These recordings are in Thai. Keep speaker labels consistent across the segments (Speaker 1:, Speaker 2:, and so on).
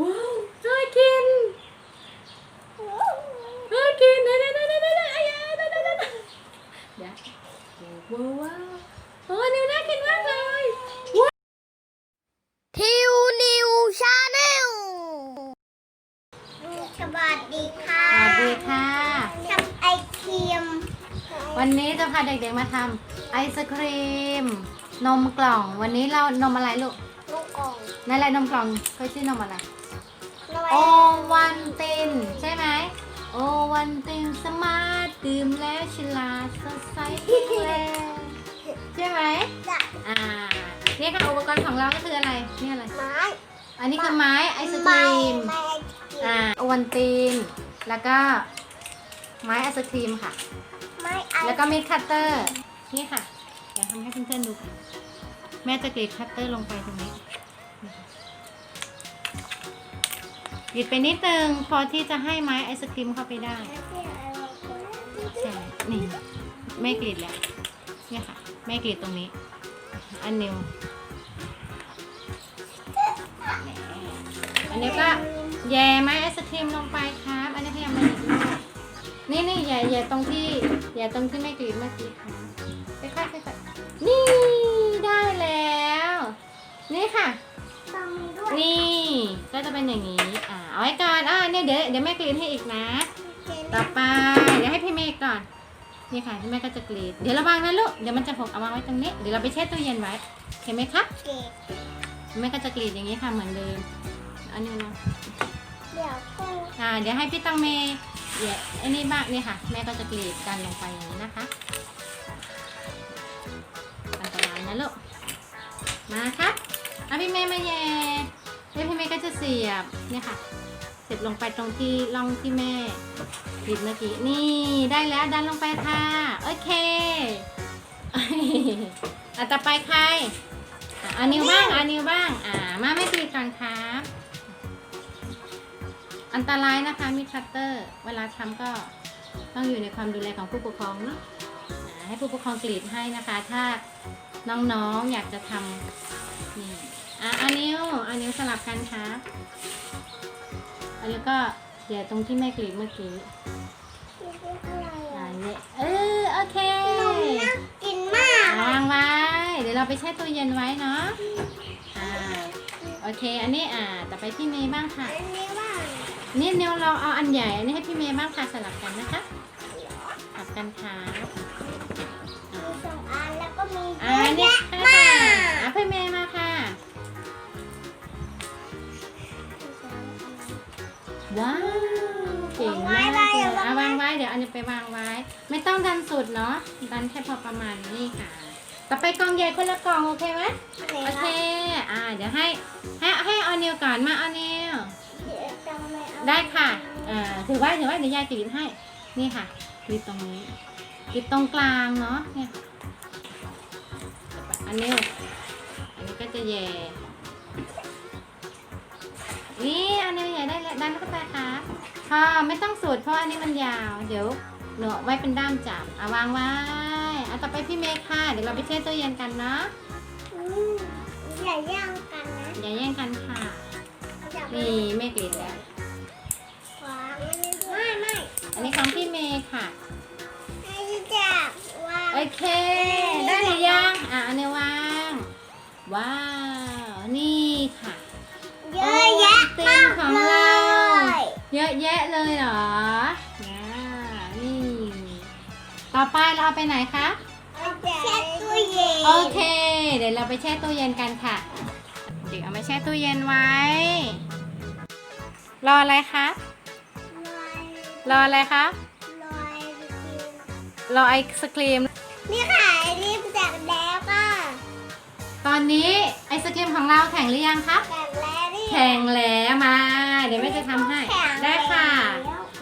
Speaker 1: ว้าวน่ากินน่ากินได้ได้ได้ได้ได้ได้อ้ยาได้ได้ได้ได้เดี๋ยวว้าวว้าวโอ้นิวน่ากินมากเลยว้าว
Speaker 2: ทิวนิวชาแนลสวัสดีค่ะ
Speaker 1: สวัสดีค่ะ
Speaker 2: ทำไอเทียม
Speaker 1: วันนี้จะพาเด็กๆมาทำไอศครีม นมกล่อง วันนี้เรานมอะไรลูก
Speaker 2: ลูกกล่อง
Speaker 1: นั่นแหละนมกล่องเขาชื่อนมอะไร
Speaker 2: น้อย
Speaker 1: โอวันตินใช่ไหมโอวันตินสมาร์ทดื่มแล้วฉลาดสดใสแข็งแรงใช่ไหม
Speaker 2: จะ
Speaker 1: อ่านี่ค่ะอุปกรณ์ของเราก็คืออะไรนี่อะไร
Speaker 2: ไม้
Speaker 1: อันนี้คือไม้ไอศค
Speaker 2: ไม้
Speaker 1: รีม
Speaker 2: ไม้ไอศกรี
Speaker 1: อ่ามโอวันตินแล้วก็ไม้ไอศครีมค่ะ
Speaker 2: ไม้ไอ
Speaker 1: แล้วก็มีดคัตเตอร์นี่ค่ะเดี๋ยวทำให้เพื่อนๆดูค่ะแม่จะกรีดคัตเตอร์ลงไปตรงนี้ กรีดไปนิดนึงพอที่จะให้ไม้ไอศครีมเข้าไปได้ใช่นี่แม่กรีดแล้วเนี่ยค่ะแม่กรีดตรงนี้ อันนิวอันนี้ก็แย่ไม้ไอศครีมลงไปครับอันนี้พยายามมาอีกรอบนี่นี่แย่แย่ตรงที่แย่ตรงที่แม่กรีดเมื่อกี้ค่ะค่อยๆค่อยๆนี่ได้แล้ว นี่ค่ะ นี่ ก็จะเป็นอย่างนี้ อ่าเอาไว้ก่อนอ่าเนี่ยเดี๋ยวเดี๋ยวแม่กรีดให้อีกนะ ต่อไป เดี๋ยวให้พี่เมย์ก่อน นี่ค่ะพี่เมย์ก็จะกรีด เดี๋ยวระวังนะลูก เดี๋ยวมันจะหกเอาวางไว้ตรงนี้ เดี๋ยวเราไปแช่ตู้เย็นไว้เห็นไหมคะ
Speaker 2: เก็บ
Speaker 1: พี่เมย์ก็จะกรีดอย่างนี้ค่ะเหมือนเดิมอันนี้นะ
Speaker 2: เดี๋ยวก็
Speaker 1: อ่า เดี๋ยวให้พี่ตังเมย์เดี๋ยวอันนี้บ้างนี่ค่ะ แม่ก็จะกรีดกันลงไปอย่างนี้นะคะอันตรายนะลูก มาครับเอาพี่เมย์มาแย่ แล้วพี่เมย์ก็จะเสียบเนี่ยค่ะ เสียบลงไปตรงที่ร่องที่แม่กรีดเมื่อกี้นี่ได้แล้วดันลงไปค่ะ โอเคอะต่อไปใครอะเอานิวบ้างอานิวบ้าง อ่า มาไม่กรีดก่อนครับอันตรายนะคะมีดคัตเตอร์ เวลาทำก็ต้องอยู่ในความดูแลของผู้ปกครองเนาะให้ผู้ปกครองกรีดให้นะคะ ถ้าน้องๆอยากจะทำนี่ อะอันนิ้วอันนิ้วสลับกันครับอันนี้ก็เดี๋ยวตรงที่แม่กรีดเมื่อกี้
Speaker 2: อะไร
Speaker 1: อ่า
Speaker 2: อะ
Speaker 1: เนี่ยเออโอเคน
Speaker 2: มน่ากินมาก
Speaker 1: วางไว้ เดี๋ยวเราไปแช่ตู้เย็นไว้เนาะอ่าโอเค อันนี้อ่าต่อไปพี่เมย์บ้างค่ะ
Speaker 2: อันนี้ว่า
Speaker 1: นี่เนียวเราเอาอันใหญ่ อันนี้ให้พี่เมย์บ้างค่ะสลับกันนะคะสลับกันค่ะ
Speaker 2: มีสองอันแล้วก็มีเย
Speaker 1: อ่า
Speaker 2: อะ
Speaker 1: นี่
Speaker 2: แย
Speaker 1: ว้าวเก่งมากเลยอะวางไว้เดี๋ยวอันนี้ไปวางไว้ ไม่ต้องดันสุดเนาะดันแค่พอประมาณนี่ค่ะ ต่อไปกล่องใหญ่คนละกล่องโอเคไหมโอเคอ่าเดี๋ยวให้ให้ให้เอานิวก่อนมาเอานิวได้ค่ะอ่าถือไว้ถือไว้เดี๋ยวยายกรีดให้นี่ค่ะกรีดตรงนี้กรีดตรงกลางเนาะเนี่ยอันนี้อันนี้ก็จะแย่ นี่อันนี้ใหญ่ได้แล้วดันเข้าไปค่ะพอไม่ต้องสูดเพราะอันนี้มันยาว เดี๋ยวหนูเอาไว้เป็นด้ามจับเอาวางไว้เอาต่อไปพี่เมย์ค่ะ เดี๋ยวเราไปแช่ตู้เย็นกันเนาะ
Speaker 2: อืมอย่าย่างกันนะ
Speaker 1: อย่าแย่งกันค่ะ
Speaker 2: อย่าไป
Speaker 1: นี่แม่กรีดแล้ว
Speaker 2: ขวางไม่ไม่
Speaker 1: อันนี้ของพี่เมย์ค่ะ
Speaker 2: ให้จับวาง
Speaker 1: โอเค
Speaker 2: เยอะแยะเลย
Speaker 1: เหรอน่านี่ ต่อไปเราเอาไปไหนคะ
Speaker 2: แช่ตู้เย็น
Speaker 1: โอเค เดี๋ยวเราไปแช่ตู้เย็นกันค่ะ เด็กเอามาแช่ตู้เย็นไว้ รออะไรคะรออะไรคะรอไอศครีม
Speaker 2: นี่ค่ะไอริมจากแล้วก็
Speaker 1: ตอนนี้ไอศครีมของเราแข็งหรือยังคะ
Speaker 2: จากแล้วนี่
Speaker 1: แข็งแล้วมา เดี๋ยวแม่จะทำให้
Speaker 2: แข็ง
Speaker 1: ได้ค่ะ
Speaker 2: แล้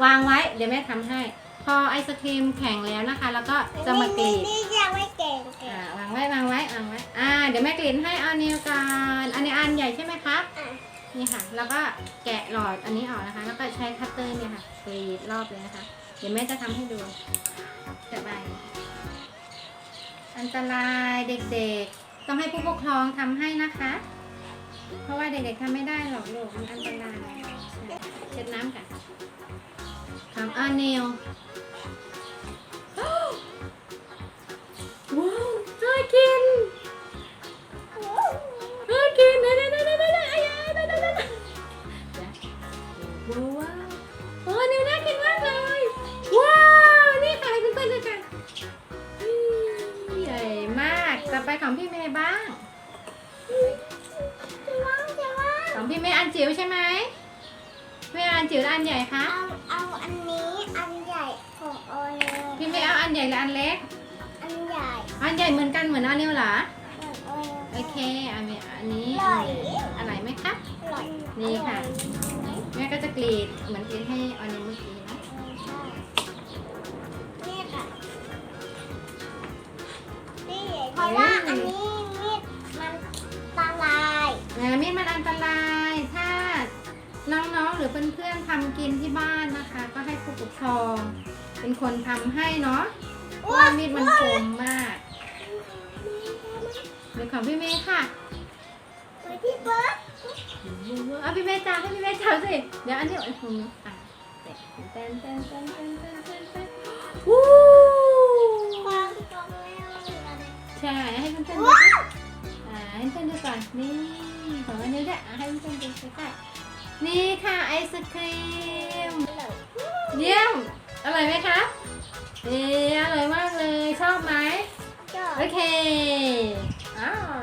Speaker 2: ว
Speaker 1: วางไว้เดี๋ยวแม่ทำให้ พอไอศครีมแข็งแล้วนะคะ แล้วก็จะมากรีด
Speaker 2: นี่ยังไม่เก่งเก่
Speaker 1: อ่างวางไว้วางไว้วางไว้อ่าเดี๋ยวแม่กรีดให้เอานิ้วก่อนอันนี้อันใหญ่ใช่ไหมคะ
Speaker 2: อะ
Speaker 1: นี่ค่ะ แล้วก็แกะหลอดอันนี้ออกนะคะ แล้วก็ใช้คัตเตอร์เนี่ยค่ะกรีดรอบเลยนะคะ เดี๋ยวแม่จะทำให้ดูจะไปอันตรายเด็กๆ ต้องให้ผู้ปกครองทำให้นะคะ เพราะว่าเด็กๆทำไม่ได้หรอกลูกมันอันตรายเช็ดน้ำกันข องอาเนลว้าวน่ากินน่ากินได้ได้ได้ได้ได้ได้ได้ได้ได้ได้ว้าวว้าวโอ้นิวน่ากินมากเลย ว้าว นี่ค่ะให้เพื่อนๆดูกันอืมใหญ่มากต่อไปของพี่เมย์บ้าง
Speaker 2: จะว่างจะว่าง
Speaker 1: ของพี่เมย์อันจิ๋วใช่ไหม พี่เมย์อันจิ๋วหรืออันใหญ่คะ
Speaker 2: เอาเอาอันนี้อันใหญ่ของโอเล
Speaker 1: พี่เมย์เอาอันใหญ่หรืออันเล็ก
Speaker 2: อันใหญ่
Speaker 1: อันใหญ่เหมือนกันเหมือนอันนิวเหรอ
Speaker 2: เหมือนโอเล
Speaker 1: โอเคอันนี้อันนี้
Speaker 2: อร่อย
Speaker 1: อร่อยไหมคะ
Speaker 2: อร่อย
Speaker 1: นี่ค่ะ
Speaker 2: อร่อย
Speaker 1: แม่ก็จะกรีดเหมือนกรีดให้ออนนิวเมื่อกี้นะ
Speaker 2: ใช่นี่ค่ะนี่เพราะว่าอันนี้
Speaker 1: น้องๆหรือเพื่อนๆทำกินที่บ้านนะคะ ก็ให้ผู้ปกครอง เป็นคนทำให้เนาะเพราะว่ามีดมันคมมากเดี๋ยวของพี่เมย์ค่ะ
Speaker 2: ไปที่เบิร์ด
Speaker 1: เอาพี่เมย์จับให้พี่เมย์จับสิ เดี๋ยวอันนี้อืมอะเต้นเต้นเต้นเต้นเต้นเต้นเต้นวู้
Speaker 2: ความตรงแล้วเลย
Speaker 1: ใช่ให้เพื่อนๆดู
Speaker 2: ว้า
Speaker 1: สิ
Speaker 2: ว
Speaker 1: อ่าให้เพื่อนดูก่อนนี่ของอันนี้ด้วยอะให้เพื่อนดูใกล้ๆ นี่ค่ะไอศครีม เยี่ยม อร่อยไหมคะเอออร่อยมากเลย ชอบไหม
Speaker 2: จอ
Speaker 1: โอเคอ้าว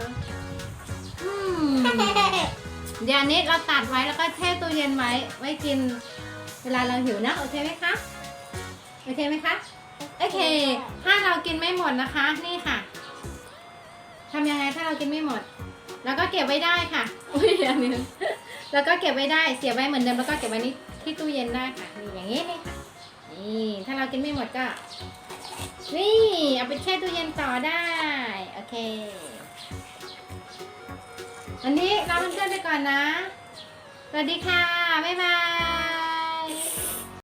Speaker 1: อืมเดี๋ยวอันนี้เราตัดไว้แล้วก็แช่ตู้เย็นไว้ ไว้กิน เวลาเราหิวนะ โอเคไหมคะ โอเคไหมคะ โอเค ถ้าเรากินไม่หมดนะคะ นี่ค่ะทำยังไงถ้าเรากินไม่หมด แล้วก็เก็บไว้ได้ค่ะ อุ้ยอันนี้ แล้วก็เก็บไว้ได้เสียบไว้เหมือนเดิมแล้วก็เก็บไว้นี่ที่ตู้เย็นได้ค่ะนี่อย่างนี้นี่ค่ะนี่ถ้าเรากินไม่หมดก็ นี่เอาไปแช่ตู้เย็นต่อได้โอเควันนี้ลาเพื่อนๆไปก่อนนะสวัสดีค่ะบ๊ายบาย